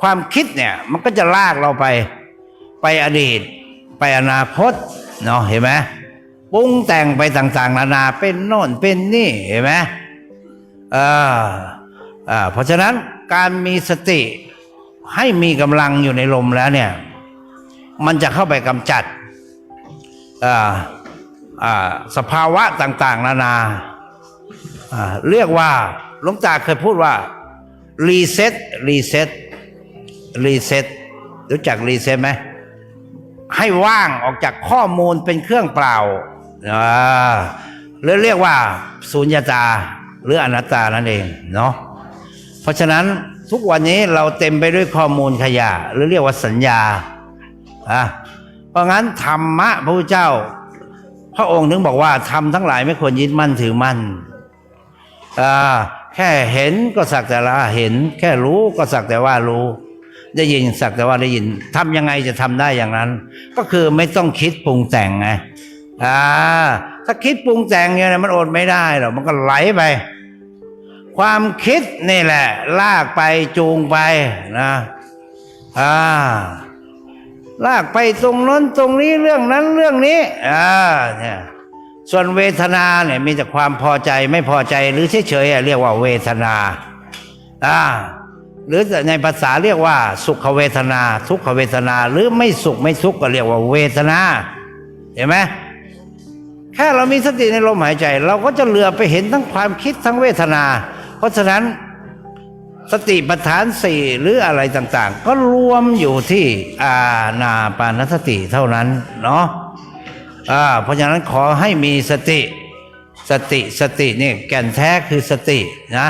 ความคิดเนี่ยมันก็จะลากเราไปไปอดีต ไปอนาคตเนาะเห็นไหมปรุงแต่งไปต่างๆ นานาเป็นโน่นเป็นนี่เห็นไหมเอออ่าเพราะฉะนั้นการมีสติให้มีกำลังอยู่ในลมแล้วเนี่ย มันจะเข้าไปกำจัดสภาวะต่าง ๆ นานา เรียกว่าหลวงตาเคยพูดว่า รีเซ็ตรีเซ็ต รีเซ็ตรู้จักรีเซ็ตไหมให้ว่างออกจากข้อมูลเป็นเครื่องเปล่าอ่าหรือเรียกว่าสุญญตาหรืออนัตตานั่นเองเนาะเพราะฉะนั้นทุกวันนี้เราเต็มไปด้วยข้อมูลขยะ หรือเรียกว่าสัญญาอะเพราะงั้นธรรมะพระพุทธเจ้า พระองค์ถึงบอกว่าทำทั้งหลายไม่ควรยึดมั่นถือมั่นอ่าแค่เห็นก็สักแต่ว่าเห็น แค่รู้ก็สักแต่ว่ารู้ ได้ยินสักแต่ว่าได้ยินทำยังไงจะทำได้อย่างนั้น ก็คือไม่ต้องคิดปรุงแต่งไงอ่าถ้าคิดปรุงแต่งเนี่ยมันอดไม่ได้หรอกมันก็ไหลไป ความคิดนี่แหละ ลากไปจูงไปนะอ่าลากไปตรงนั้นตรงนี้เรื่องนั้นเรื่องนี้อ่าเนี่ยส่วนเวทนาเนี่ยมีแต่ความพอใจไม่พอใจหรือเฉยๆเรียกว่าเวทนาอ่า หรือในภาษาเรียกว่า สุขเวทนา ทุกขเวทนา หรือไม่สุขไม่ทุกข์ก็เรียกว่าเวทนา เห็นไหมแค่เรามีสติในลมหายใจ เราก็จะเหลือไปเห็นทั้งความคิดทั้งเวทนา เพราะฉะนั้นสติปัฏฐานสี่หรืออะไรต่างๆ ก็รวมอยู่ที่อาณาปานสติเท่านั้นเนาะเพราะฉะนั้นขอให้มีสติสติสตินี่แก่นแท้คือสตินะ